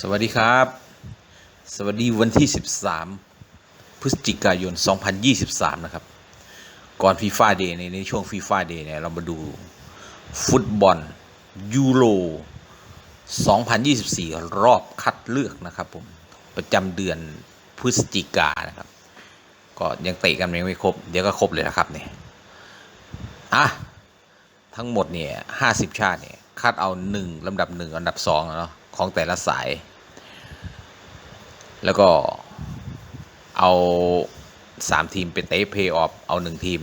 สวัสดีครับ สวัสดีวันที่ 13 พฤศจิกายน 2023 นะครับ ก่อนฟีฟ่าเดย์ในช่วงฟีฟ่าเดย์เนี่ยเรามาดูฟุตบอลยูโร 2024 รอบคัดเลือกนะครับผม ประจำเดือนพฤศจิกานะครับ ก็ยังเตะกันยังไม่ครบ เดี๋ยวก็ครบเลยนะครับเนี่ยอะ ทั้งหมดเนี่ยห้าสิบชาติเนี่ยคัดเอาหนึ่งลำดับหนึ่งอันดับสองอะเนาะ ของแต่ละสาย แล้วก็เอาสามทีมเป็นเตะเพย์ออฟเอาหนึ่งทีม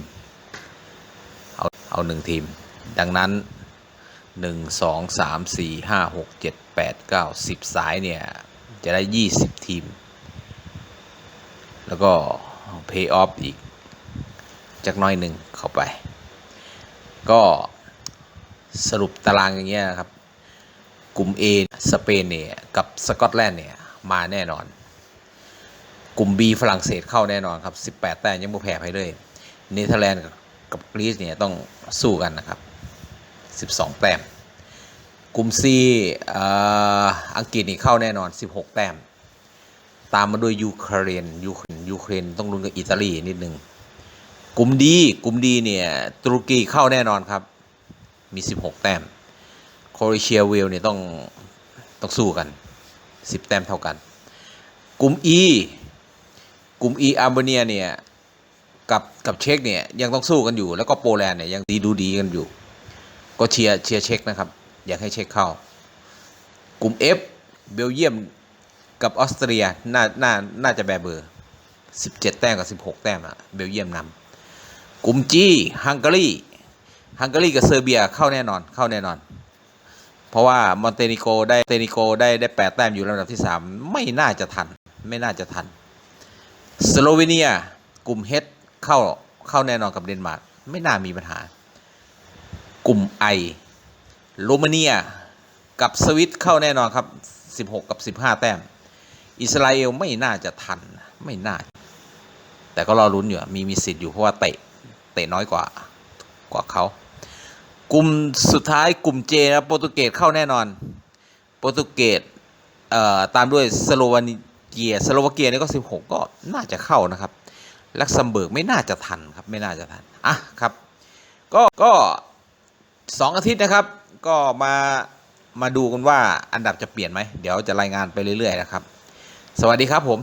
เอาเอาหนึ่งทีม ดังนั้นหนึ่งสองสามสี่ห้าหกเจ็ดแปดเก้าสิบสาย เนี่ย จะได้ยี่สิบทีม แล้วก็เพย์ออฟอีกจักน้อยหนึ่งเข้าไป ก็สรุปตารางอย่างเงี้ยครับ กลุ่ม A สเปนเนี่ยกับสกอตแลนด์เนี่ยมาแน่นอน กลุ่ม B ฝรั่งเศสเข้าแน่นอนครับ 18 แต้มยังไม่แพ้ใครเลยเนเธอร์แลนด์กับกรีซเนี่ยต้องสู้กันนะครับ 12 แต้ม กลุ่ม C อ่ออังกฤษนี่เข้าแน่นอน 16 แต้ม ตามมาด้วยยูเครนยูเครนยูเครนต้องลุ้นกับอิตาลีนิดนึงกลุ่มดีกลุ่มดีเนี่ยตุรกีเข้าแน่นอนครับ มี 16 แต้ม โครเอเชียเวลเนี่ยต้องต้องสู้กัน 10 แต้มเท่ากัน กลุ่ม E กลุ่ม E อาร์เมเนียเนี่ยกับกับเช็กเนี่ยยังต้องสู้กันอยู่ แล้วก็โปแลนด์เนี่ยยังดีดูดีกันอยู่ ก็เชียร์เชียร์เช็กนะครับ อยากให้เช็กเข้า กลุ่ม F เบลเยียมกับออสเตรียน่าน่าน่าจะแบเบอร์ 17 แต้มกับ 16 แต้มอะเบลเยียมนำกลุ่มจีฮังการีฮังการีกับเซอร์เบียเข้าแน่นอนเข้าแน่นอน เพราะว่ามอนเตนิโกได้เตนิโกได้ได้แปดแต้มอยู่ลำดับที่สามไม่น่าจะทัน ไม่น่าจะทัน สโลวีเนียกลุ่มเฮดเข้าเข้าแน่นอนกับเดนมาร์กไม่น่ามีปัญหา กลุ่มไอโรมาเนียกับสวิตเข้าแน่นอนครับ 16 กับ 15 แต้ม อิสราเอลไม่น่าจะทันไม่น่า แต่ก็รอลุ้นอยู่มีมีสิทธิ์อยู่เพราะว่าเตะเตะน้อยกว่ากว่าเขา กลุ่มสุดท้ายกลุ่มเจนะโปรตุเกสเข้าแน่นอน โปรตุเกสเอ่อตามด้วยสโลวาเกียสโลวาเกียนี่ก็ 16 ก็น่าจะเข้านะครับลักเซมเบิร์กไม่น่าจะทันครับไม่น่าจะทันอะครับก็ก็สองอาทิตย์นะครับก็มามาดูกันว่าอันดับจะเปลี่ยนไหม เดี๋ยวจะรายงานไปเรื่อย ๆ นะครับ สวัสดีครับผม